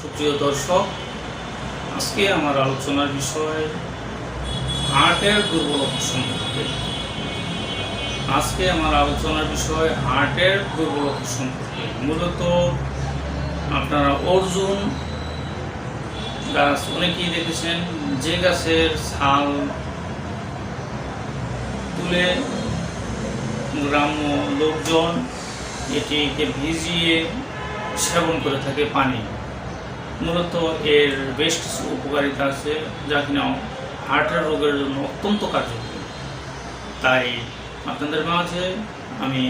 সুপ্রিয় দর্শক, আজকে আমার আলোচনার বিষয় হার্টের দুর্বলতা সম্পর্কে। আজকে আমার আলোচনার বিষয় হার্টের দুর্বলতা সম্পর্কে। মূলত আপনারা অর্জুন গাছ অনেকেই দেখেছেন, যে গাছের ছাল তুলে গ্রাম্য লোকজন এটিকে ভিজিয়ে সেবন করে থাকে পানি মূলত এর বেশ কিছু উপকারিতা আছে যা কিনা হার্টের রোগের জন্য অত্যন্ত কার্যকরী। তাই আপনাদের মাঝে আমি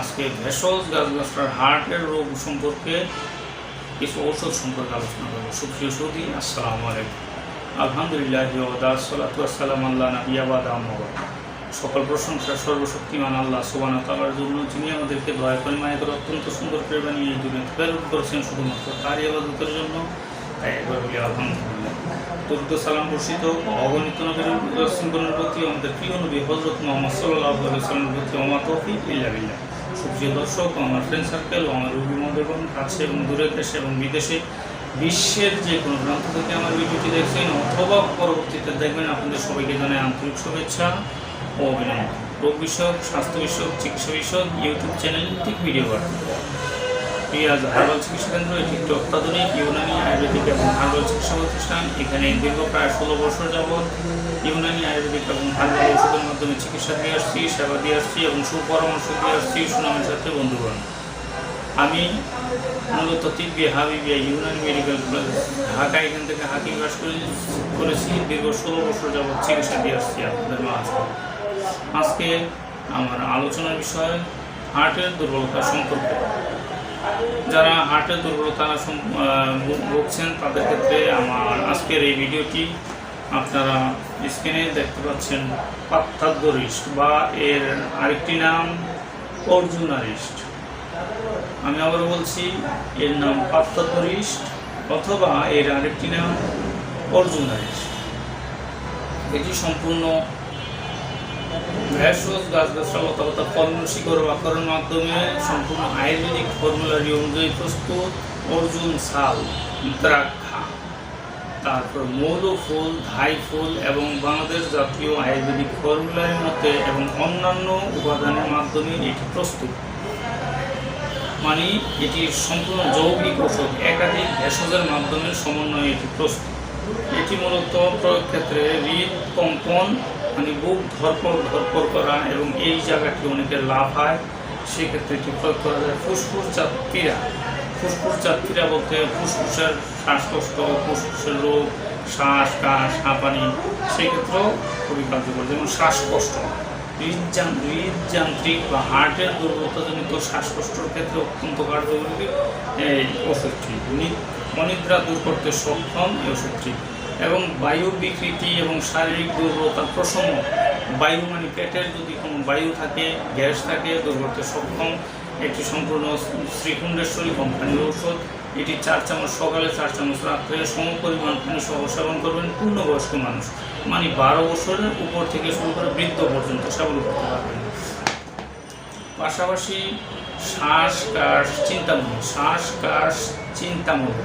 আজকে ভেষজ গাছগাছটার হার্টের রোগ সম্পর্কে কিছু ঔষধ সম্পর্কে আলোচনা করব। সুপ্রিয় সৌদি আসসালামু আলাইকুম। আলহামদুলিল্লাহ সালাতু আল্লাহ নাবিয়াবাদ আহমদ। সকল প্রশংসা সর্বশক্তিমান আল্লাহ সুবান তালার জন্য, যিনি আমাদেরকে দয়া করে মায়া করে অত্যন্ত সুন্দর করে বানিয়ে এই দুনিয়া প্রেরণ করেছেন শুধুমাত্র তারই আবাদতের জন্য। তাই একবার বলি, আলহামদুলিল্লাহ। সালাম বর্ষিত অগণিত নবীর প্রতি আমাদের প্রিয় নবী হজরত মোহাম্মদ সাল্লাহ সাল্লামের প্রতি আমার তফিক, ইল্লা বিল্লাহ। সুপ্রিয় দর্শক, আমার ফ্রেন্ড সার্কেল আমার রুগী মন্দিরগণ কাছে এবং দূরের দেশে এবং বিদেশে বিশ্বের যে কোনো প্রান্ত থেকে আমার ভিডিওটি দেখছেন অথবা পরবর্তীতে দেখবেন, আপনাদের সবাইকে জানাই আন্তরিক শুভেচ্ছা। রোগ বিষয়ক, স্বাস্থ্য বিষয়ক, চিকিৎসা বিষয়ক, ইউটিউব চ্যানেল, ঠিক ভিডিও পিঁয়াজ হার্বাল চিকিৎসা কেন্দ্র, এটি একটি অত্যাধুনিক ইউনানি আয়ুর্বেদিক এবং হার্বাল চিকিৎসা প্রতিষ্ঠান। এখানে দীর্ঘ প্রায় ষোলো বছর যাবৎ ইউনানি আয়ুর্বেদিক এবং হার্বাল ওষুধের মাধ্যমে চিকিৎসা দিয়ে আসছি, সেবা দিয়ে আসছি এবং সুপরামর্শ দিয়ে আসছি সুনামের সাথে বন্ধুগণ। আমি মূলত তিব্বি হাবিবিয়া ইউনানি মেডিকেল কলেজ, ঢাকা, এখান থেকে হাকিম বাস করে করেছি। দীর্ঘ ষোলো বছর যাবৎ চিকিৎসা দিয়ে আসছি আপনাদের মাঝে। আজকে আমার আলোচনার বিষয় হার্টের দুর্বলতা সম্পর্কে। যারা হার্টের দুর্বলতা ভুগছেন, তাদের ক্ষেত্রে আমার আজকের এই ভিডিওটি আপনারা স্ক্রিনে দেখতে পাচ্ছেন পাত্তাদ্যরিষ্ট বা এর আরেকটি নাম অর্জুনারিষ্ট আমি আবার বলছি, এর নাম পাত্তাদ্যরিষ্ট অথবা এর আরেকটি নাম অর্জুনারিষ্ট এটি সম্পূর্ণ ভেষজ গাছগাছরা লতাপাতা শিকড় বাকরের মাধ্যমে সম্পূর্ণ আয়ুর্বেদিক ফর্মুলারি অনুযায়ী প্রস্তুত অর্জুন ছাল দ্রাক্ষা, তারপর মৌল ফুল, ধাই ফুল এবং বাংলাদেশ জাতীয় আয়ুর্বেদিক ফর্মুলারির মধ্যে এবং অন্যান্য উপাদানের মাধ্যমে এটি প্রস্তুত। মানে এটি সম্পূর্ণ যৌগিক ওষুধ একাধিক ভেষজের মাধ্যমে সমন্বয়ে এটি প্রস্তুত। এটি মূলত প্রয়োগ ক্ষেত্রে কম্পন মানে বুক ধরপর ধরপর করা এবং এই জায়গাটি অনেকের লাভ হয়, সেক্ষেত্রে এটি প্রয়োগ করা যায়। ফুসফুস পীড়া ফুসফুস পীড়া বলতে ফুসফুসের শ্বাসকষ্ট, ফুসফুসের রোগ, শ্বাস, কাশ, হাঁপানি, সেক্ষেত্রেও খুবই কার্যকর। যেমন শ্বাসকষ্ট, হৃদযান হৃদযান্ত্রিক বা হার্টের দুর্বলতাজনিত শ্বাসকষ্টর ক্ষেত্রে অত্যন্ত কার্যকরী, এই ওষুধটি অনিদ্রা দূর করতে সক্ষম, এই ওষুধটি এবং বায়ু বিকৃতি এবং শারীরিক দুর্বলতার প্রসঙ্গ, বায়ু মানে পেটের যদি কোনো বায়ু থাকে, গ্যাস থাকে দূর করতে সক্ষম এটি সম্পূর্ণ শ্রীকুণ্ডেশ্বরী কোম্পানির ঔষধ, এটি চার চামচ সকালে, চার চামচ রাত্রে সম পরিমাণ পানি সহ সেবন করবেন পূর্ণবয়স্ক মানুষ মানে বারো বছরের উপর থেকে শুরু করে বৃদ্ধ পর্যন্ত সেবন করতে পারবেন। পাশাপাশি শ্বাস কাশ চিন্তামূলক শ্বাস কাশ চিন্তামূলক।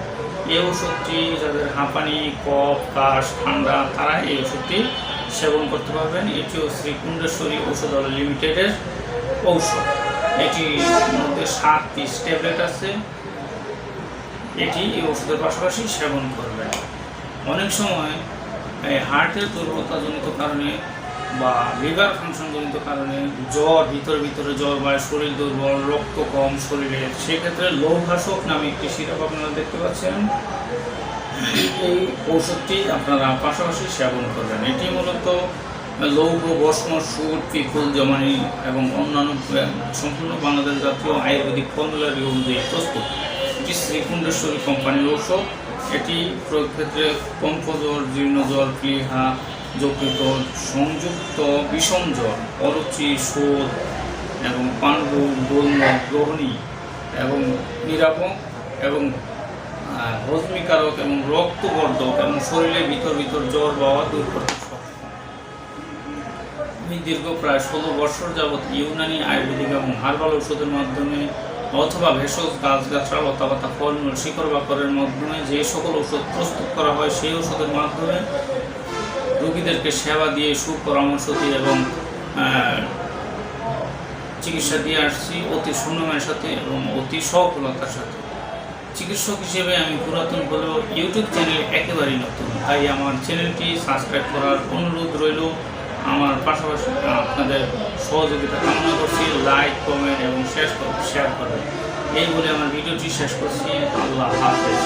এই ওষুধটি যাদের হাঁপানি, কফ, কাশ, ঠান্ডা, তারা এই ওষুধটি সেবন করতে পারবেন। এটিও শ্রী কুণ্ডেশ্বরী ঔষধালয় লিমিটেডের ঔষধ। এটির মধ্যে সাতটি ট্যাবলেট আছে। এটি এই ওষুধের পাশাপাশি সেবন করবেন। অনেক সময় হার্টের দুর্বলতাজনিত কারণে বা লিভার ফাংশনজনিত কারণে জ্বর, ভিতরে ভিতরে জ্বর বা শরীর দুর্বল, রক্ত কম শরীরে, সেক্ষেত্রে লৌঘাসক নামে একটি সিরাপ আপনারা দেখতে পাচ্ছেন। এই ঔষধটি আপনারা পাশাপাশি সেবন করবেন। এটি মূলত লৌহ, ভস্ম সুর পিকুল জমানি এবং অন্যান্য সম্পূর্ণ বাংলাদেশ জাতীয় আয়ুর্বেদিক ফর্মুলারি অনুযায়ী প্রস্তুত। এটি শ্রীকুণ্ডেশ্বরী কোম্পানির ঔষধ। এটি প্রয়োগ ক্ষেত্রে কম্পজ্বর জীর্ণজ্বর প্লীহা যকৃত সংযুক্ত বিষম জ্বর অরুচি, শোধ এবং পাণ্ডু দোলন গ্রহণী এবং নিরাপক এবং হজমিকারক এবং রক্তবর্ধক এবং শরীরের ভিতর ভিতর জ্বর বাওয়া দূর করতে আমি দীর্ঘ প্রায় ষোলো বছর যাবৎ ইউনানি আয়ুর্বেদিক এবং হার্বাল ওষুধের মাধ্যমে অথবা ভেষজ গাছগাছড়া লতাপাতা ফলমূল, শিকড় বাকরের মাধ্যমে যে সকল ওষুধ প্রস্তুত করা হয় সেই ওষুধের মাধ্যমে রোগীদেরকে সেবা দিয়ে সুপরামর্শ দিয়ে এবং চিকিৎসা দিয়ে আসছি অতি সুনামের সাথে এবং অতি সফলতার সাথে। চিকিৎসক হিসেবে আমি পুরাতন হলেও ইউটিউব চ্যানেল একেবারেই নতুন। তাই আমার চ্যানেলটি সাবস্ক্রাইব করার অনুরোধ রইল। আমার পাশাপাশি আপনাদের সহযোগিতা কামনা করছি। লাইক, কমেন্ট এবং শেয়ার শেয়ার করবেন। এই বলে আমার ভিডিওটি শেষ করছি। আল্লাহ হাফেজ।